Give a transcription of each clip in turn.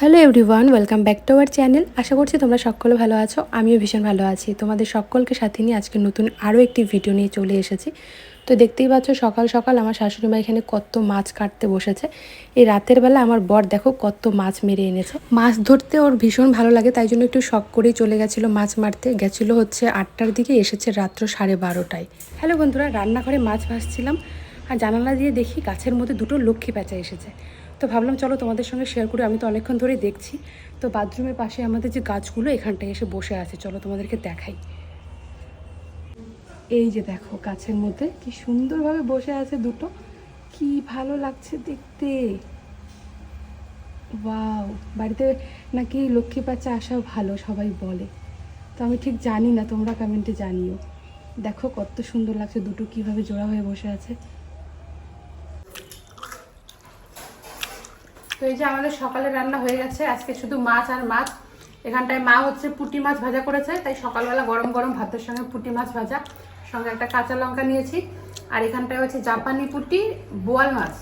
Hello everyone welcome back to our channel আশা করছি তোমরা সকলে ভালো আছো, আমিও ভীষণ ভালো আছি। তোমাদের সকলকে সাথে নিয়ে আজকে নতুন আরও একটি ভিডিও নিয়ে চলে এসেছি। তো দেখতেই পাচ্ছ সকাল সকাল আমার শাশুড়ি মা এখানে কত মাছ কাটতে বসেছে। এই রাতের বেলা আমার বর দেখো কত মাছ মেরে এনেছে। মাছ ধরতে ওর ভীষণ ভালো লাগে, তাই জন্য একটু শখ করেই চলে গেছিল মাছ মারতে। গেছিল হচ্ছে আটটার দিকে, এসেছে রাত্র সাড়ে বারোটায়। হ্যালো বন্ধুরা, রান্নাঘরে মাছ ভাসছিলাম আর জানালা দিয়ে দেখি গাছের মধ্যে দুটো লক্ষ্মী প্যাঁচা এসেছে। তো ভাবলাম চলো তোমাদের সঙ্গে শেয়ার করে, আমি তো অনেকক্ষণ ধরেই দেখছি। তো বাথরুমের পাশে আমাদের যে গাছগুলো, এখানটায় এসে বসে আছে। চলো তোমাদেরকে দেখাই। এই যে দেখো, গাছের মধ্যে কি সুন্দরভাবে বসে আছে দুটো। কি ভালো লাগছে দেখতে। ওয়াও, বাড়িতে নাকি লক্ষ্মী পাচা আসাও ভালো, সবাই বলে। তো আমি ঠিক জানি না, তোমরা কমেন্টে জানিও। দেখো কত সুন্দর লাগছে দুটো, কীভাবে জোড়া হয়ে বসে আছে। এই যে আমাদের সকালে রান্না হয়ে গেছে আজকে শুধু মাছ আর মাছ। এখানটায় মা হচ্ছে পুঁটি মাছ ভাজা করেছে তাই সকালবেলা গরম গরম ভাতের সঙ্গে পুঁটি মাছ ভাজা। সঙ্গে একটা কাঁচা লঙ্কা নিয়েছি আর এখানটায় হচ্ছে জাপানি পুঁটি বোয়াল মাছ।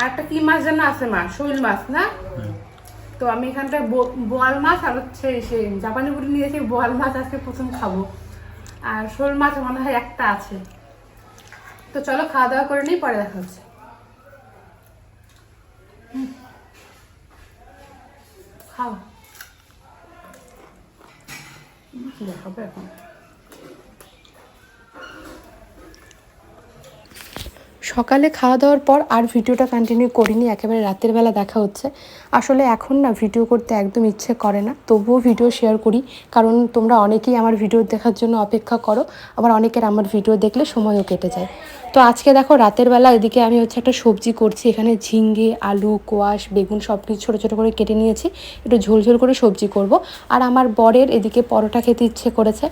আর একটা কি মাছ যেন আছে মা? শৈল মাছ না? তো আমি এখানটায় বো- বোয়াল মাছ আর হচ্ছে সে জাপানি পুঁটি নিয়েছি বোয়াল মাছ আজকে প্রথম খাব। আর শোল মাছ মনে হয় একটা আছে। তো চলো খাওয়া দাওয়া করে নিই পরে দেখা হচ্ছে। এখন? সকালে খাওয়া দাওয়ার পর আর ভিডিওটা কন্টিনিউ করিনি, একেবারে রাতের বেলা দেখা হচ্ছে। আসলে এখন না ভিডিও করতে একদম ইচ্ছে করে না, তবুও ভিডিও শেয়ার করি। কারণ তোমরা অনেকেই আমার ভিডিও দেখার জন্য অপেক্ষা করো, আবার অনেকের আমার ভিডিও দেখলে সময়ও কেটে যায়। তো আজকে দেখো রাতের বেলা এদিকে আমি হচ্ছে একটা সবজি করছি, এখানে ঝিঙ্গে, আলু, কোয়াশ, বেগুন সব কিছু ছোটো ছোটো করে কেটে নিয়েছি, একটু ঝোল ঝোল করে সবজি করব। আর আমার বরের এদিকে পরোটা খেতে ইচ্ছে করেছে।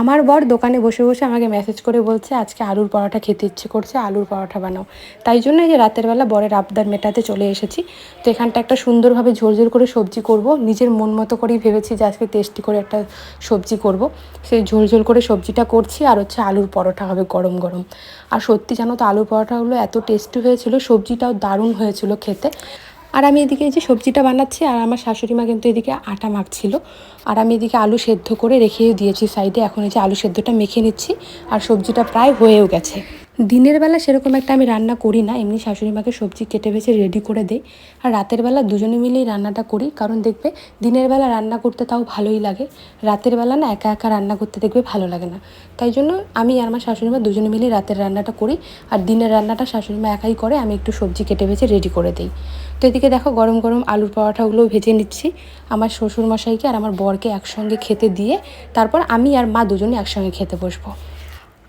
আমার বর দোকানে বসে বসে আমাকে মেসেজ করে বলছে, আজকে আলুর পরোটা খেতে ইচ্ছে করছে, আলুর পরোটা বানাও। তাই জন্য যে রাতের বেলা বরের আবদার মেটাতে চলে এসেছি। তো এখানটা একটা সুন্দরভাবে ঝোল ঝোল করে সবজি করব। নিজের মন মতো করেই ভেবেছি যে আজকে টেস্টি করে একটা সবজি করব। সেই ঝোল ঝোল করে সবজিটা করছি, আর হচ্ছে আলুর পরোটা হবে গরম গরম। আর সত্যি জানো তো, আলুর পরোটাগুলো এত টেস্টি হয়েছিল, সবজিটাও দারুণ হয়েছিল খেতে। আর আমি এদিকে এই যে সবজিটা বানাচ্ছি, আর আমার শাশুড়ি মা কিন্তু এদিকে আটা মাখছিল। আর আমি এদিকে আলু সেদ্ধ করে রেখে দিয়েছি সাইডে, এখন এই যে আলু সেদ্ধটা মেখে নিচ্ছি, আর সবজিটা প্রায় হয়েও গেছে। দিনের বেলা সেরকম একটা আমি রান্না করি না। এমনি শাশুড়ি মাকে সবজি কেটে বেছে রেডি করে দেই। আর রাতের বেলা দুজনে মিলেই রান্নাটা করি। কারণ দেখবে দিনের বেলা রান্না করতে তাও ভালোই লাগে। রাতের বেলা না একা একা রান্না করতে দেখবে ভালো লাগে না। তাই জন্য আমি আর আমার শাশুড়ি মা দুজনে মিলেই রাতের রান্নাটা করি। আর দিনের রান্নাটা শাশুড়ি মা একাই করে, আমি একটু সবজি কেটে বেছে রেডি করে দিই। তো এদিকে দেখো গরম গরম আলুর পরোটাগুলো ভেজে নিচ্ছি। আমার শ্বশুরমশাইকে আর আমার বরকে একসঙ্গে খেতে দিয়ে, তারপর আমি আর মা দুজনে একসঙ্গে খেতে বসবো।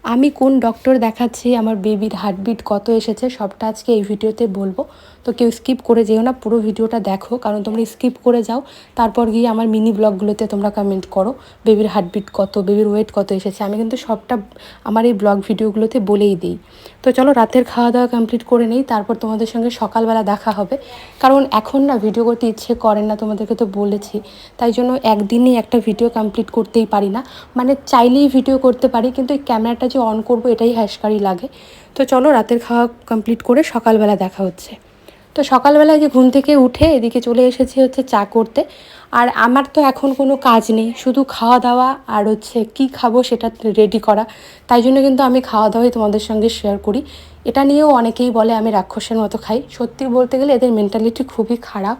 আমি কোন ডক্টর দেখাচ্ছি, আমার বেবির হার্টবিট কত এসেছে, সবটা আজকে এই ভিডিওতে বলব। তো কেউ স্কিপ করে যেও না, পুরো ভিডিওটা দেখো, কারণ তোমরা স্কিপ করে যাও, তারপর গিয়ে আমার মিনি ব্লগগুলোতে তোমরা কমেন্ট করো বেবির হার্টবিট কত বেবির ওয়েট কত এসেছে। আমি কিন্তু সবটা আমার এই ব্লগ ভিডিওগুলোতে বলেই দিই। তো চলো রাতের খাওয়া দাওয়া কমপ্লিট করে নেই, তারপর তোমাদের সঙ্গে সকালবেলা দেখা হবে। কারণ এখন না ভিডিও করতে ইচ্ছে করে না, তোমাদেরকে তো বলেছি। তাই জন্য একদিনই একটা ভিডিও কমপ্লিট করতেই পারি না। মানে চাইলেই ভিডিও করতে পারি, কিন্তু এই ক্যামেরাটা যে অন করব এটাই হ্যাসকারি লাগে। তো চলো রাতের খাওয়া কমপ্লিট করে সকালবেলা দেখা হচ্ছে। তো সকালবেলায় যে ঘুম থেকে উঠে এদিকে চলে এসেছি হচ্ছে চা করতে। আর আমার তো এখন কোনো কাজ নেই, শুধু খাওয়া দাওয়া আর হচ্ছে কি খাব সেটা রেডি করা। তাই জন্য কিন্তু আমি খাওয়া দাওয়াই তোমাদের সঙ্গে শেয়ার করি। এটা নিয়েও অনেকেই বলে আমি রাক্ষসের মতো খাই। সত্যি বলতে গেলে এদের মেন্টালিটি খুবই খারাপ।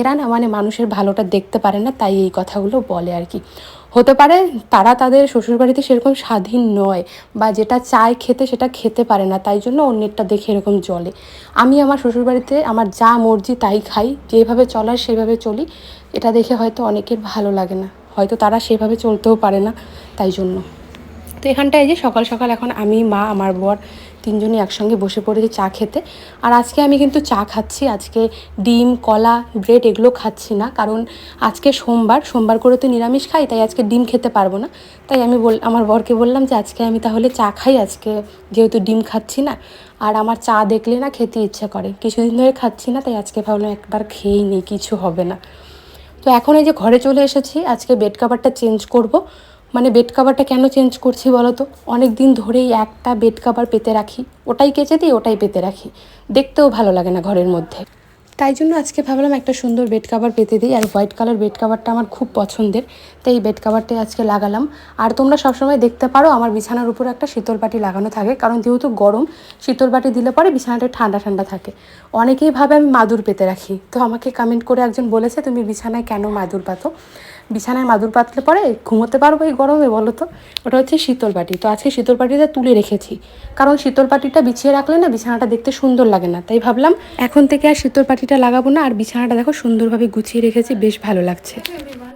এরা না মানে মানুষের ভালোটা দেখতে পারে না, তাই এই কথাগুলো বলে আর কি। হতে পারে তারা তাদের শ্বশুরবাড়িতে সেরকম স্বাধীন নয় বা যেটা চায় খেতে সেটা খেতে পারে না, তাই জন্য অন্যেরটা দেখে এরকম চলে আমি আমার শ্বশুরবাড়িতে আমার যা মর্জি তাই খাই, যেভাবে চলার সেভাবে চলি, এটা দেখে হয়তো অনেকের ভালো লাগে না। হয়তো তারা সেভাবে চলতেও পারে না, তাই জন্য। তো এখানটায় যে সকাল সকাল এখন আমি, মা, আমার বর তিনজনই একসঙ্গে বসে পড়েছি চা খেতে। আর আজকে আমি কিন্তু চা খাচ্ছি, আজকে ডিম, কলা, ব্রেড এগুলো খাচ্ছি না। কারণ আজকে সোমবার সোমবার করে তো নিরামিষ খাই, তাই আজকে ডিম খেতে পারব না। তাই আমি বল, আমার বরকে বললাম যে আজকে আমি তাহলে চা খাই, আজকে যেহেতু ডিম খাচ্ছি না। আর আমার চা দেখলে না খেতে ইচ্ছে করে। কিছুদিন ধরে খাচ্ছি না, তাই আজকে ভাবলাম একবার খেয়েই নিই, কিছু হবে না। তো এখন এই যে ঘরে চলে এসেছি, আজকে বেড কাভারটা চেঞ্জ করব। মানে বেড কাভারটা কেন চেঞ্জ করছি বলো তো অনেক দিন ধরেই একটা বেড কাভার পেতে রাখি। ওটাই কেচে দিই, ওটাই পেতে রাখি। দেখতেও ভালো লাগে না ঘরের মধ্যে। তাই জন্য আজকে ভাবলাম একটা সুন্দর বেড কাভার পেতে দিই। আর হোয়াইট কালার বেড কাভারটা আমার খুব পছন্দের। তাই বেড কাভারটাই আজকে লাগালাম। আর তোমরা সবসময় দেখতে পারো, আমার বিছানার উপর একটা শীতল পাটি লাগানো থাকে। কারণ যেহেতু গরম শীতল পাটি দিলে পরে বিছানাটা ঠান্ডা ঠান্ডা থাকে। অনেকেই ভাবে আমি মাদুর পেতে রাখি। তো আমাকে কমেন্ট করে একজন বলেছে, তুমি বিছানায় কেন মাদুর পাতো? বিছানায় মাদুর পাতলে পরে ঘুমোতে পারব এই গরমে বলো তো? ওটা হচ্ছে শীতল পাটি তো আজকে শীতল পাটিটা তুলে রেখেছি। কারণ শীতল পাটিটা বিছিয়ে রাখলে না বিছানাটা দেখতে সুন্দর লাগে না। তাই ভাবলাম এখন থেকে আর শীতল পাটিটা লাগাবো না। আর বিছানাটা দেখো সুন্দরভাবে গুছিয়ে রেখেছি, বেশ ভালো লাগছে।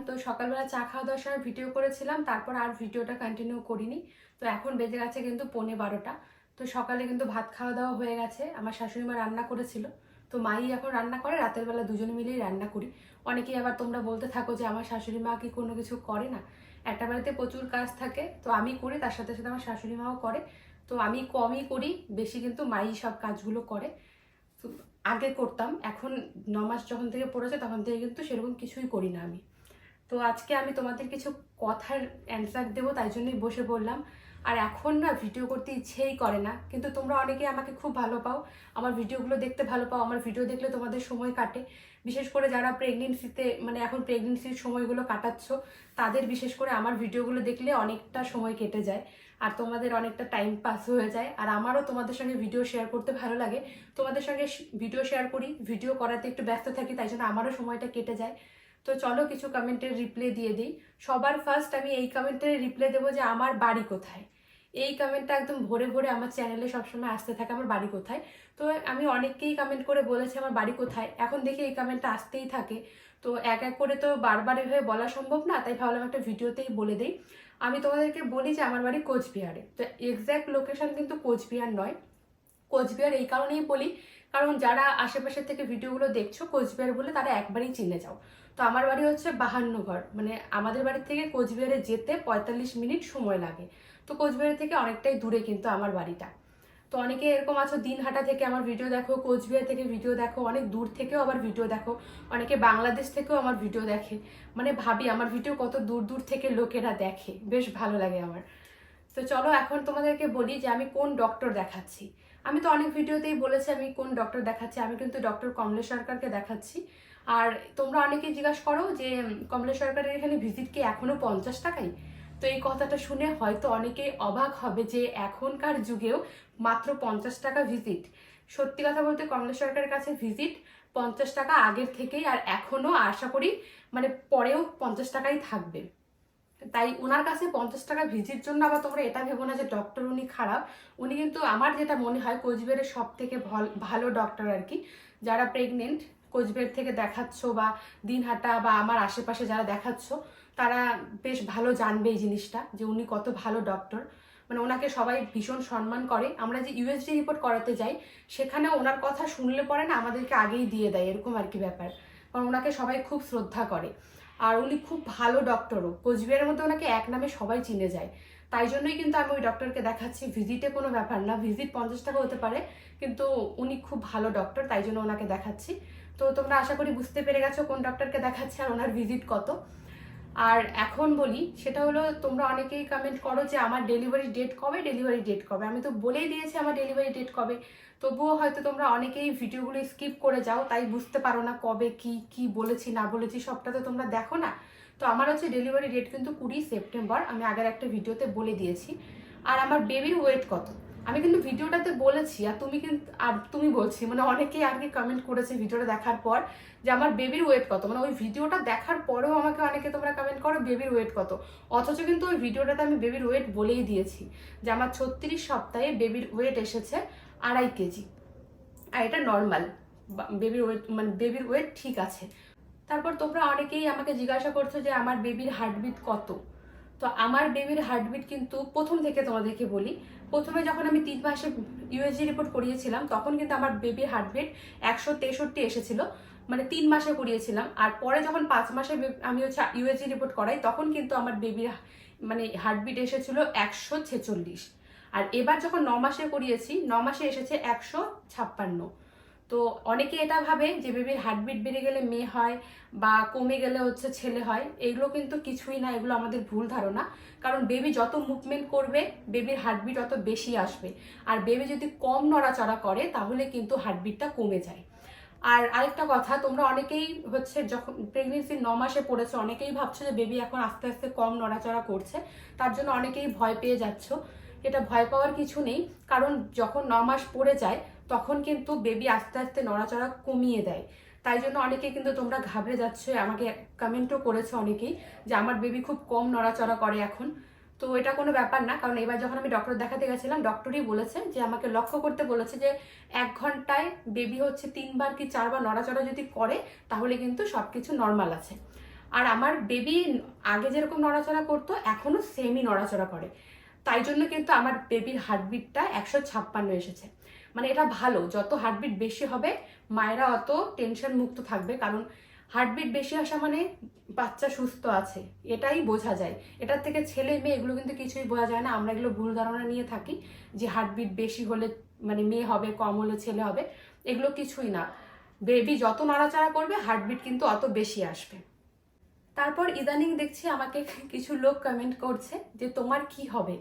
তো সকালবেলা চা খাওয়া দাওয়ার সময় ভিডিও করেছিলাম, তারপর আর ভিডিওটা কন্টিনিউ করিনি। তো এখন বেজে গেছে কিন্তু পৌনে বারোটা। তো সকালে কিন্তু ভাত খাওয়া দাওয়া হয়ে গেছে। আমার শাশুড়ি মা রান্না করেছিল। তো মাই এখন রান্না করে, রাতের বেলা দুজনে মিলেই রান্না করি। অনেকেই আবার তোমরা বলতে থাকো যে আমার শাশুড়ি মা কি কোনো কিছু করে না? একটা বাড়িতে প্রচুর কাজ থাকে, তো আমি করি, তার সাথে সাথে আমার শাশুড়ি মাও করে। তো আমি কমই করি, বেশি কিন্তু মাই সব কাজগুলো করে। তো আগে করতাম, এখন ন মাস যখন থেকে পড়েছে তখন থেকে কিন্তু সেরকম কিছুই করি না আমি। তো আজকে আমি তোমাদের কিছু কথার অ্যান্সার দেবো, তাই জন্যই বসে বললাম আর এখন না ভিডিও করতে ইচ্ছেই করে না। কিন্তু তোমরা অনেকে আমাকে খুব ভালো পাও। আমার ভিডিওগুলো দেখতে ভালো পাও। আমার ভিডিও দেখলে তোমাদের সময় কাটে। বিশেষ করে যারা প্রেগনেন্সিতে মানে এখন প্রেগনেন্সির সময়গুলো কাটাচ্ছ, তাদের বিশেষ করে আমার ভিডিওগুলো দেখলে অনেকটা সময় কেটে যায়। আর তোমাদের অনেকটা টাইম পাস হয়ে যায়। আর আমারও তোমাদের সঙ্গে ভিডিও শেয়ার করতে ভালো লাগে। তোমাদের সঙ্গে ভিডিও শেয়ার করি। ভিডিও করাতে একটু ব্যস্ত থাকি, তাই জন্য আমারও সময়টা কেটে যায়। তো চলো কিছু কমেন্টের রিপ্লাই দিয়ে দিই। সবার ফার্স্ট আমি এই কমেন্টের রিপ্লাই দেবো যে আমার বাড়ি কোথায়? এই কমেন্টটা একদম ভরে ভরে আমার চ্যানেলে সবসময় আসতে থাকে, আমার বাড়ি কোথায়? তো আমি অনেককেই কমেন্ট করে বলেছি, আমার বাড়ি কোথায়? এখন দেখি এই কমেন্টটা আসতেই থাকে। তো এক এক করে তো বারবার এভাবে বলা সম্ভব না, তাই ভাবলাম একটা ভিডিওতেই বলে দিই। আমি তোমাদেরকে বলি যে আমার বাড়ি কোচবিহারে। তো এক্স্যাক্ট লোকেশন কিন্তু কোচবিহার নয়। কোচবিহার এই কারণেই বলি, কারণ যারা আশেপাশের থেকে ভিডিওগুলো দেখছ, কোচবিহার বলে তারা একবারই চিনে যাও। তো আমার বাড়ি হচ্ছে বাহান্নগর মানে আমাদের বাড়ি থেকে কোচবিহারে যেতে পঁয়তাল্লিশ মিনিট সময় লাগে। তো কোচবিহার থেকে অনেকটাই দূরে কিন্তু আমার বাড়িটা। তো অনেকে এরকম আছো, দিনহাটা থেকে আমার ভিডিও দেখো, কোচবিহার থেকে ভিডিও দেখো, অনেক দূর থেকেও আবার ভিডিও দেখো, অনেকে বাংলাদেশ থেকেও আমার ভিডিও দেখে। মানে ভাবি, আমার ভিডিও কত দূর দূর থেকে লোকেরা দেখে, বেশ ভালো লাগে আমার। তো চলো এখন তোমাদেরকে বলি যে আমি কোন ডক্টর দেখাচ্ছি। আমি তো অনেক ভিডিওতেই বলেছি আমি কোন ডক্টর দেখাচ্ছি, আমি কিন্তু ডক্টর কমলেশ সরকারকে দেখাচ্ছি। আর তোমরা অনেকেই জিজ্ঞাসা করো যে, কমলেশ সরকারের এখানে ভিজিট কি এখনও পঞ্চাশ টাকাই তো এই কথাটা শুনে হয়তো অনেকেই অবাক হবে যে এখনকার যুগেও মাত্র পঞ্চাশ টাকা ভিজিট সত্যি কথা বলতে কমলেশ সরকারের কাছে ভিজিট পঞ্চাশ টাকা আগের থেকেই আর এখনও আশা করি মানে পরেও পঞ্চাশ টাকাই থাকবে। তাই ওনার কাছে পঞ্চাশ টাকা ভিজিট জন্য আবার তোমরা এটা ভেবো না যে ডক্টর উনি খারাপ। উনি কিন্তু আমার যেটা মনে হয় কোচবিহারের সব থেকে ভালো ডক্টর আর কি, যারা প্রেগনেন্ট কোচবিহার থেকে দেখাচ্ছ বা দিনহাটা বা আমার আশেপাশে যারা দেখাচ্ছ, তারা বেশ ভালো জানবে এই জিনিসটা যে উনি কত ভালো ডক্টর মানে ওনাকে সবাই ভীষণ সম্মান করে। আমরা যে ইউএসডি রিপোর্ট করাতে যাই, সেখানে ওনার কথা শুনলে পরে না আমাদেরকে আগেই দিয়ে দেয়, এরকম আর কি ব্যাপার। কারণ ওনাকে সবাই খুব শ্রদ্ধা করে। আর উনি খুব ভালো ডক্টরও কোচবিহারের মধ্যে ওনাকে এক নামে সবাই চিনে যায়। তাই জন্যই কিন্তু আমি ওই ডক্টরকে দেখাচ্ছি। ভিজিটে কোনো ব্যাপার না। ভিজিট পঞ্চাশ টাকা হতে পারে, কিন্তু উনি খুব ভালো ডক্টর তাই জন্য ওনাকে দেখাচ্ছি। তো তোমরা আশা করি বুঝতে পেরে গেছো কোন ডক্টরকে দেখাচ্ছে আর ওনার ভিজিট কত। আর এখন বলি, সেটা হলো তোমরা অনেকেই কমেন্ট করো যে আমার ডেলিভারি ডেট কবে ডেলিভারি ডেট কবে। আমি তো বলেই দিয়েছি আমার ডেলিভারি ডেট কবে। তবুও হয়তো তোমরা অনেকেই ভিডিওগুলো স্কিপ করে যাও, তাই বুঝতে পারো না কবে, কি কি বলেছি, না বলেছি, সবটা তো তোমরা দেখো না। তো আমার হচ্ছে ডেলিভারি ডেট কিন্তু কুড়ি সেপ্টেম্বর, আমি আগের একটা ভিডিওতে বলে দিয়েছি। আর আমার বেবির ওয়েট কত? আমি কিন্তু ভিডিওটাতে বলেছি আর তুমি কিন্তু, আর তুমি বলছি মানে অনেকেই আর কি কমেন্ট করেছে ভিডিওটা দেখার পর যে আমার বেবির ওয়েট কত। মানে ওই ভিডিওটা দেখার পরেও আমাকে অনেকে তোমরা কমেন্ট করো বেবির ওয়েট কত। অথচ কিন্তু ওই ভিডিওটাতে আমি বেবির ওয়েট বলেই দিয়েছি যে আমার ছত্রিশ সপ্তাহে বেবির ওয়েট এসেছে আড়াই কেজি। আর এটা নর্মাল বেবির ওয়েট মানে বেবির ওয়েট ঠিক আছে। তারপর তোমরা অনেকেই আমাকে জিজ্ঞাসা করছ যে আমার বেবির হার্টবিট কত। তো আমার বেবির হার্টবিট কিন্তু প্রথম থেকে তোমাদেরকে বলি, প্রথমে যখন আমি তিন মাসে ইউএসজি রিপোর্ট করিয়েছিলাম, তখন কিন্তু আমার বেবির হার্টবিট একশো তেষট্টি এসেছিল মানে তিন মাসে করিয়েছিলাম। আর পরে যখন পাঁচ মাসে আমি হচ্ছে ইউএসজি রিপোর্ট করাই, তখন কিন্তু আমার বেবির মানে হার্টবিট এসেছিল একশো ছেচল্লিশ। আর এবার যখন ন মাসে করিয়েছি, ন মাসে এসেছে একশো ছাপ্পান্ন। তো অনেকে এটা ভাবে যে বেবির হার্টবিট বেড়ে গেলে মেয়ে হয় বা কমে গেলে হচ্ছে ছেলে হয়, এগুলো কিন্তু কিছুই না, এগুলো আমাদের ভুল ধারণা। কারণ বেবি যত মুভমেন্ট করবে বেবির হার্টবিট অত বেশি আসবে। আর বেবি যদি কম নড়াচড়া করে, তাহলে কিন্তু হার্টবিটটা কমে যায়। আর আরেকটা কথা, তোমরা অনেকেই হচ্ছে যখন প্রেগনেন্সি ন মাসে পড়েছে, অনেকেই ভাবছ যে বেবি এখন আস্তে আস্তে কম নড়াচড়া করছে। তার জন্য অনেকেই ভয় পেয়ে যাচ্ছ। এটা ভয় পাওয়ার কিছু নেই। কারণ যখন ন মাস পড়ে যায় তখন কিন্তু বেবি আস্তে আস্তে নড়াচড়া কমিয়ে দেয়। তাই জন্য অনেকেই কিন্তু তোমরা ঘাবড়ে যাচ্ছ, আমাকে কমেন্টও করেছে অনেকেই যে আমার বেবি খুব কম নড়াচড়া করে এখন। তো এটা কোনো ব্যাপার না, কারণ এবার যখন আমি ডক্টর দেখাতে গেছিলাম ডক্টরই বলেছে যে আমাকে লক্ষ্য করতে বলেছে যে এক ঘন্টায় বেবি হচ্ছে তিনবার কি চারবার নড়াচড়া যদি করে, তাহলে কিন্তু সব কিছু নর্মাল আছে। আর আমার বেবি আগে যেরকম নড়াচড়া করতো, এখনও সেমই নড়াচড়া করে। তাই জন্য কিন্তু আমার বেবির হার্টবিটটা একশো ছাপ্পান্ন এসেছে। মানে এটা ভালো, যত হার্টবিট বেশি হবে, মায়েরা অত টেনশন মুক্ত থাকবে, কারণ হার্টবিট বেশি আসা মানে বাচ্চা সুস্থ আছে, এটাই বোঝা যায়। এটার থেকে ছেলে মেয়ে এগুলো কিন্তু কিছুই বোঝা যায় না, আমরা এগুলো ভুল ধারণা নিয়ে থাকি, যে হার্টবিট বেশি হলে মানে মেয়ে হবে, কম হলে ছেলে হবে, এগুলো কিছুই না। বেবি যত নাড়াচাড়া করবে হার্টবিট কিন্তু অত বেশি আসবে। তারপর ইদানিং দেখছি আমাকে কিছু লোক কমেন্ট করছে, যে তোমার কি হবে?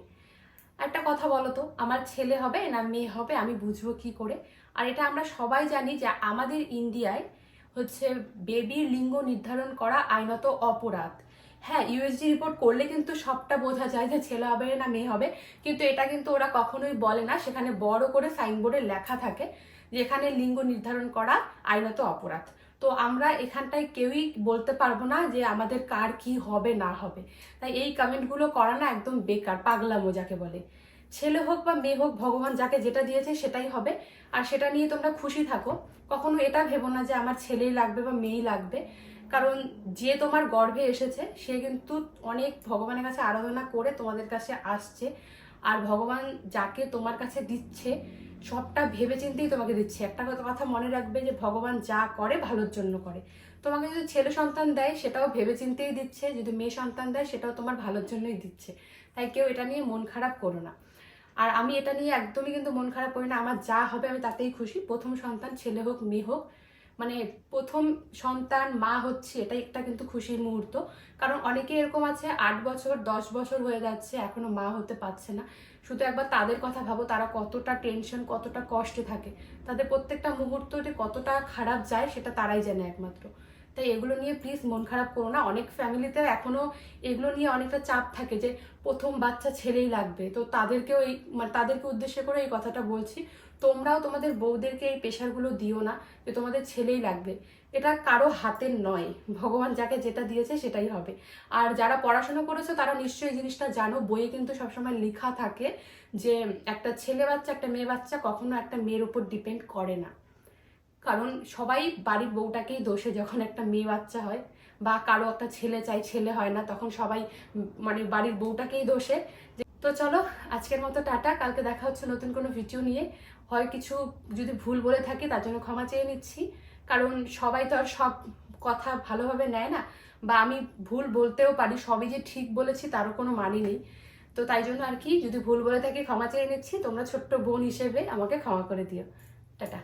একটা কথা বলো তো, আমার ছেলে হবে না মেয়ে হবে, আমি বুঝব কি করে? আর এটা আমরা সবাই জানি যে আমাদের ইন্ডিয়ায় হচ্ছে বেবির লিঙ্গ নির্ধারণ করা আইনত অপরাধ। হ্যাঁ ইউএসজি রিপোর্ট করলে কিন্তু সবটা বোঝা যায় যে ছেলে হবে না মেয়ে হবে, কিন্তু এটা কিন্তু ওরা কখনোই বলে না। সেখানে বড় করে সাইনবোর্ডে লেখা থাকে যে এখানে লিঙ্গ নির্ধারণ করা আইনত অপরাধ। তো আমরা এখানটায় কেউই বলতে পারব না যে আমাদের কার কি হবে, না হবে। তাই এই কমেন্টগুলো করা না একদম বেকার, পাগলামো যাকে বলে। ছেলে হোক বা মেয়ে হোক, ভগবান যাকে যেটা দিয়েছে সেটাই হবে। আর সেটা নিয়ে তোমরা খুশি থাকো। কখনো এটা ভেবো না যে আমার ছেলেই লাগবে বা মেয়েই লাগবে। কারণ যে তোমার গর্ভে এসেছে, সে কিন্তু অনেক ভগবানের কাছে আরাধনা করে তোমাদের কাছে আসছে। আর ভগবান যাকে তোমার কাছে দিচ্ছে সবটা ভেবে চিন্তেই তোমাকে দিচ্ছে। একটা কথা মনে রাখবে যে ভগবান যা করে ভালোর জন্য করে। তোমাকে যদি ছেলে সন্তান দেয়, সেটাও ভেবে চিন্তেই দিচ্ছে। যদি মেয়ে সন্তান দেয়, সেটাও তোমার ভালোর জন্যই দিচ্ছে। তাই কেউ এটা নিয়ে মন খারাপ করো না। আর আমি এটা নিয়ে একদমই কিন্তু মন খারাপ করি না। আমার যা হবে আমি তাতেই খুশি। প্রথম সন্তান, ছেলে হোক, মেয়ে হোক মানে প্রথম সন্তান মা হচ্ছে এটা একটা কিন্তু খুশির মুহূর্ত। কারণ অনেকে এরকম আছে, আট বছর, দশ বছর হয়ে যাচ্ছে, এখনও মা হতে পারছে না। শুধু একবার তাদের কথা ভাবো, তারা কতটা টেনশন কতটা কষ্টে থাকে। তাদের প্রত্যেকটা মুহূর্ততে কতটা খারাপ যায়, সেটা তারাই জানে একমাত্র। তাই এগুলো নিয়ে প্লিজ মন খারাপ করো না। অনেক ফ্যামিলিতে এখনও এগুলো নিয়ে অনেকটা চাপ থাকে যে প্রথম বাচ্চা ছেলেই লাগবে। তো তাদেরকেও এই মানে তাদেরকে উদ্দেশ্য করে এই কথাটা বলছি। তোমরাও তোমাদের বউদেরকে এই প্রেশারগুলো দিও না যে তোমাদের ছেলেই লাগবে। এটা কারও হাতের নয়। ভগবান যাকে যেটা দিয়েছে সেটাই হবে। আর যারা পড়াশোনা করেছ তারা নিশ্চয়ই জিনিসটা জানো। বইয়ে কিন্তু সবসময় লেখা থাকে যে একটা ছেলে বাচ্চা, একটা মেয়ে বাচ্চা কখনো একটা মেয়ের উপর ডিপেন্ড করে না। কারণ সবাই বাড়ির বউটাকেই দোষে যখন একটা মেয়ে বাচ্চা হয় বা কারও একটা ছেলে চাই, ছেলে হয় না, তখন সবাই মানে বাড়ির বউটাকেই দোষে। তো চলো, আজকের মতো টাটা, কালকে দেখা হচ্ছে নতুন কোনো ভিডিও নিয়ে। হয় কিছু যদি ভুল বলে থাকি তার জন্য ক্ষমা চেয়ে নিচ্ছি। কারণ সবাই তো আর সব কথা ভালোভাবে নেয় না, বা আমি ভুল বলতেও পারি, সবই যে ঠিক বলেছি তারও কোনো মানি নেই। তো তাই জন্য আর কি, যদি ভুল বলে থাকি ক্ষমা চেয়ে নিচ্ছি, তোমরা ছোট্ট বোন হিসেবে আমাকে ক্ষমা করে দিও। টাটা।